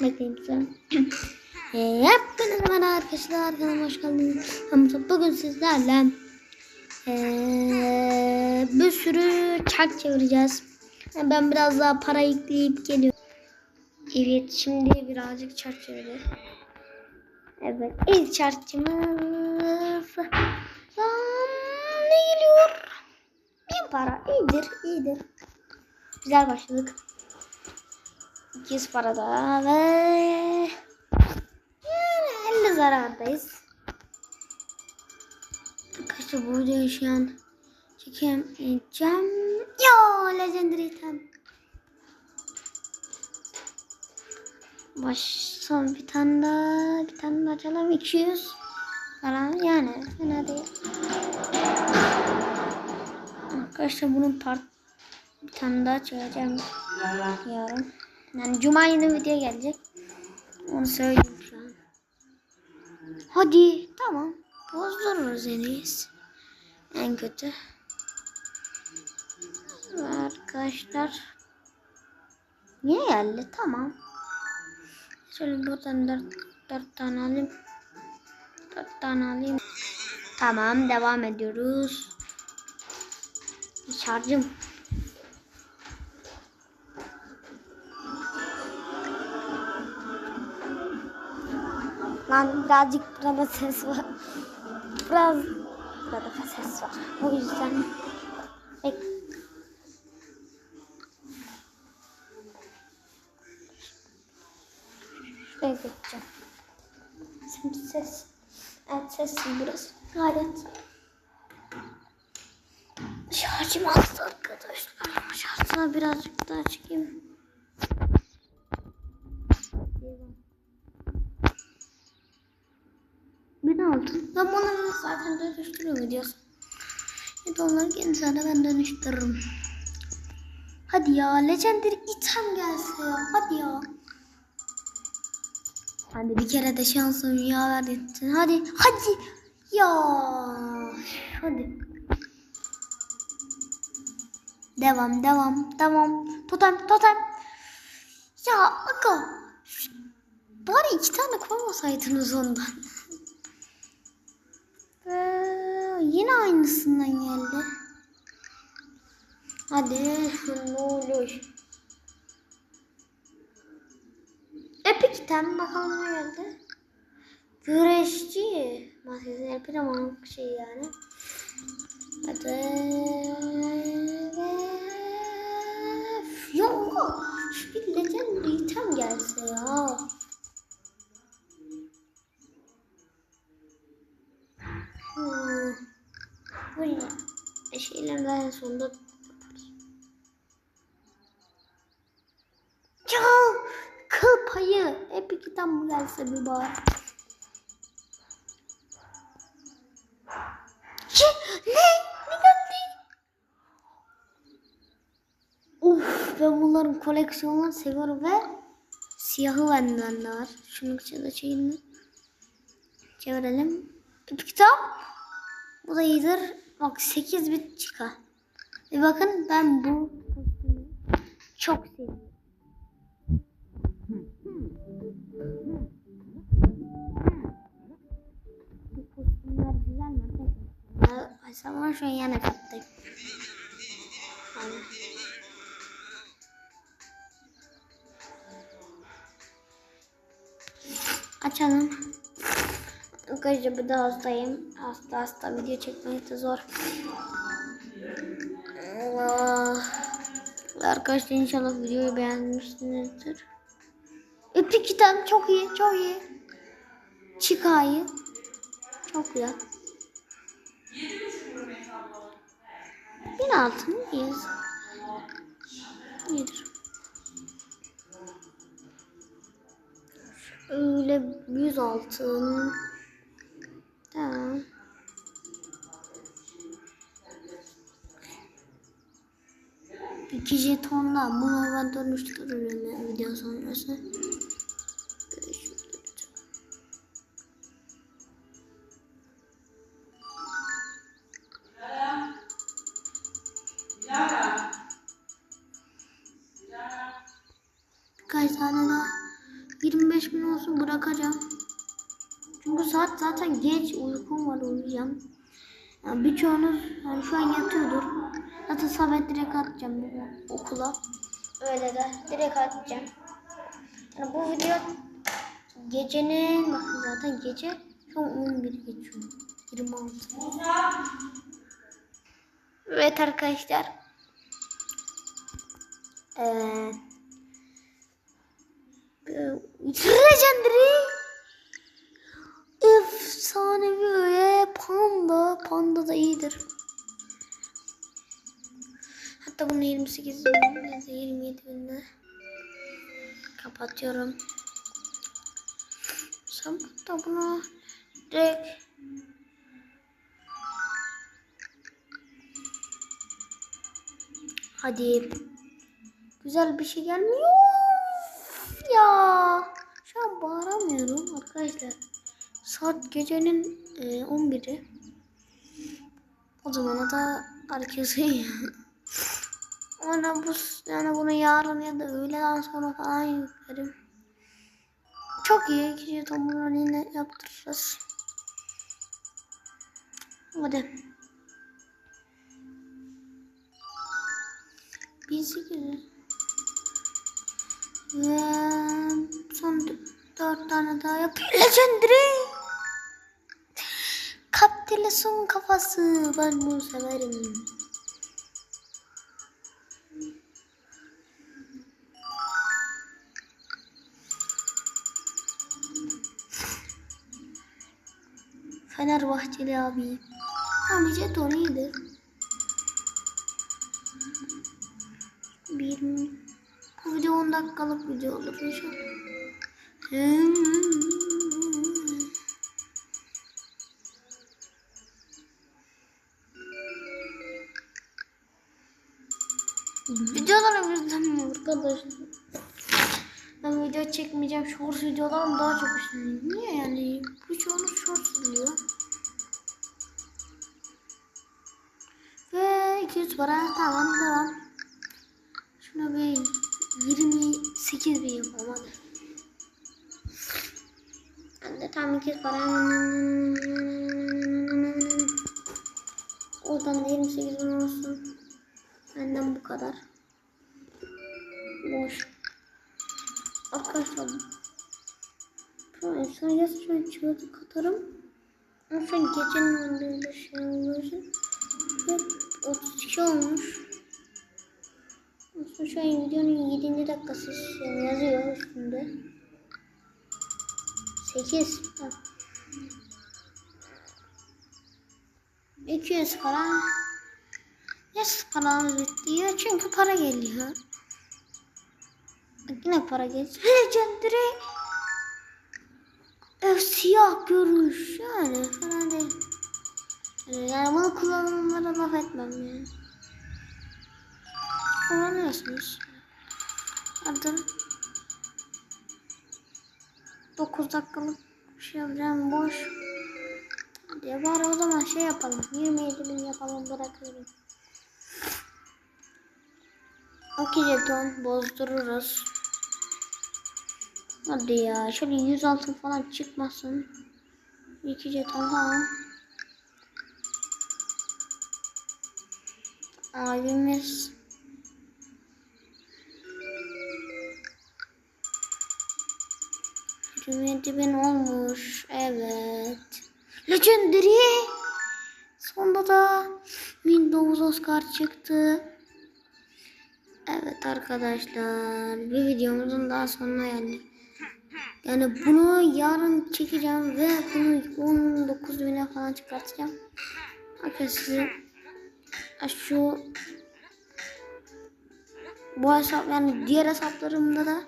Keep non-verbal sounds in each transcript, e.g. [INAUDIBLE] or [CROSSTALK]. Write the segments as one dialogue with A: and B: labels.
A: Bekleyin güzel. Hepinize merhaba arkadaşlar. Kanalıma hoş geldiniz. Bugün sizlerle eee, bir sürü çark çevireceğiz. Ben biraz daha para yükleyip geliyorum. Evet şimdi birazcık çark çevireceğiz. Evet ilk çarkçımız ne geliyor? Bin para iyidir iyidir. Güzel başladık. 200 para daha ve yani 50 zarardayız. Arkadaşlar burada yaşayan çekemeyeceğim. Ya legendary item. Baş son bir tane daha bir tane daha açalım 200 falan yani fena değil. Arkadaşlar bunun part bir tane daha çekeceğim yarın. Yani cuma yeni video gelecek. Onu söyleyeyim şu an. Hadi tamam. Bozdururuz en iyisi. En kötü. Arkadaşlar. Niye geldi? Tamam. Şöyle buradan dört, dört tane alayım. Dört tane alayım. Tamam devam ediyoruz. Şarjım. Lan birazcık burada ses var. Biraz burada da ses var. O yüzden Bek Şuraya geçeceğim. Şimdi ses. Evet sessiz burası. Gayet. Şarjım azdı arkadaşlar. Şarjına birazcık daha çekeyim. Bir de altın. Ben bunu zaten dönüştürüyorum. Ya da onları kendi sana ben dönüştürürüm. Hadi ya legendary item gelse ya. Hadi ya. Hadi bir kere de şansım yaver etsin. Hadi. Hadi. Ya. Hadi. Devam devam devam. Totem totem. Ya aga. Bari iki tane koymasaydınız ondan. Ee, yine aynısından geldi. Hadi ne olur. Epic item bakalım ne geldi. Güreşçi. Maskesi Epic ama şey yani. Hadi. Payı. Hep iki tam mı gelse bir bari. Ne? Ne geldi? Uf ben bunların koleksiyonlarını seviyorum ve siyahı benden de var. Şunun içinde şeyini çevirelim. Bir kitap. Bu da iyidir. Bak 8 bit çıkar. Bir bakın ben bu çok seviyorum. Arkadaşlar? Zaman şu an yana kattayım. Aynen. Açalım. Arkadaşlar bir de hastayım. Hasta hasta video çekmek de zor. Allah. Arkadaşlar inşallah videoyu beğenmişsinizdir. Epic kitap çok iyi, çok iyi. Çıkayı. Çok güzel. Bir altın iyiyiz. İyidir. Öyle 100 altın. Tamam. İki jetonla bunu ben dönüştürürüm video sonrası. Çünkü saat zaten geç uykum var uyuyacağım. Yani birçoğunuz yani şu an yatıyordur. Zaten sabah direkt atacağım bu okula. Öyle de direkt atacağım. Yani bu video gecenin bakın zaten gece şu an 11 geçiyor. 26. Evet arkadaşlar. Ee, Legendary Efsanevi öğe panda. Panda da iyidir. Hatta bunu 28 bin neyse 27 binde kapatıyorum. Sen hatta bunu direkt Hadi. Güzel bir şey gelmiyor. Ya. Şu an bağıramıyorum arkadaşlar. Saat gecenin e, 11'i. O zamana da herkes Ona [LAUGHS] bu yani bunu yarın ya da öğleden sonra falan yüklerim. Çok iyi. İkinci tomunu yine yaptırırız. Hadi. 1800. Ve son dört tane daha yapıyor. Legendary. Kapteleson kafası. Ben bunu severim. Fenerbahçeli abi. Tamam jeton iyidir. Bir bu video 10 dakikalık video olur inşallah. Arkadaşlar. Ben video çekmeyeceğim. Short videolarım daha çok hoşlanıyor. Niye yani? Birçoğunuz short izliyor. Ve 200 para tamam devam. Şuna bir 28 bin yapalım hadi. Ben de tam 200 para. Oradan da 28 bin olsun. Benden bu kadar. Arkadaşlar. Şu an insan yazışmayı çığlık katarım. Ama şu an gecenin önünde şey olmuş. Ve 32 olmuş. Aslında şu an videonun 7. dakikası yani yazıyor üstünde. 8. Ha. 200 para. Yes paramız bitti çünkü para geliyor. Yine para geliyor. Legendary. Ev siyah görüş yani fena değil. Yani bunu kullananlara laf etmem yani. Kullanıyorsunuz. Hadi. 9 dakikalık bir şey yapacağım boş. Hadi bari o zaman şey yapalım. 27 bin yapalım bırakıyorum. 2 jeton bozdururuz. Hadi ya şöyle 100 altın falan çıkmasın. 2 jeton falan. Abimiz 27 bin olmuş. Evet. Legendary. Sonunda da Windows Oscar çıktı. Evet arkadaşlar. Bir videomuzun daha sonuna geldik. Yani bunu yarın çekeceğim ve bunu 19 bine falan çıkartacağım. Arkadaşlar şu bu hesap yani diğer hesaplarımda da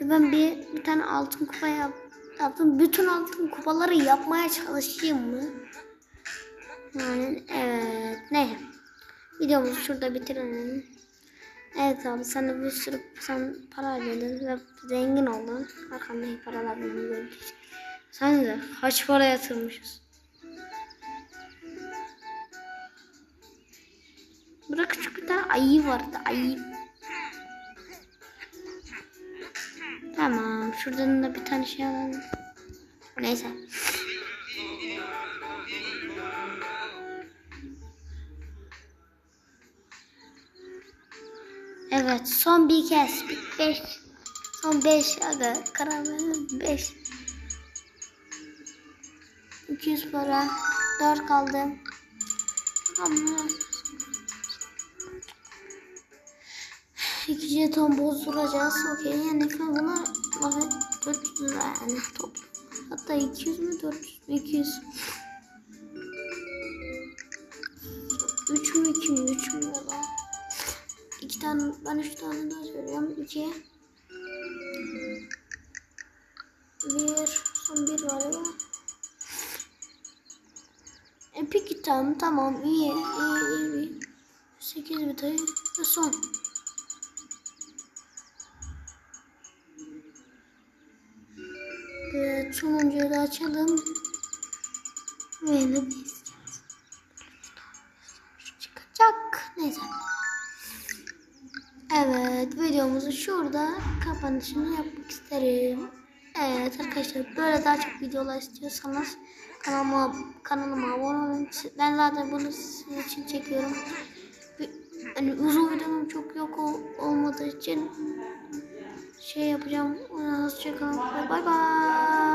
A: ben bir bir tane altın kupa yap, yaptım. Bütün altın kupaları yapmaya çalışayım mı? Yani evet ne? Videomuzu şurada bitirelim. Evet abi sen de bir sürü sen para harcadın ve zengin oldun. Arkandaki paralarını göreceğiz. Sen de kaç para yatırmışız? Burada küçük bir tane ayı vardı ayı. Tamam şuradan da bir tane şey alalım. Neyse. Evet son bir kez. Beş. Son beş. Aga karar verelim. Beş. 200 para. 4 kaldı. Tamam. İki jeton bozduracağız. Okey. Yani buna evet 400 lira yani top. Hatta 200 mü 400 mü 200. 3 mü 2 mi 3 mü ya da? 2 tane ben 3 tane daha söylüyorum. 2 1 son bir galiba. E peki tamam tamam iyi iyi iyi. 8 bitayı ve son. Evet sonuncuyu da açalım. Ve ne videomuzu şurada kapanışını yapmak isterim. Evet arkadaşlar böyle daha çok videolar istiyorsanız kanalıma kanalıma abone olun. Ben zaten bunu sizin için çekiyorum. Hani uzun videom çok yok ol- olmadığı için şey yapacağım. Hoşçakalın. Bay bay.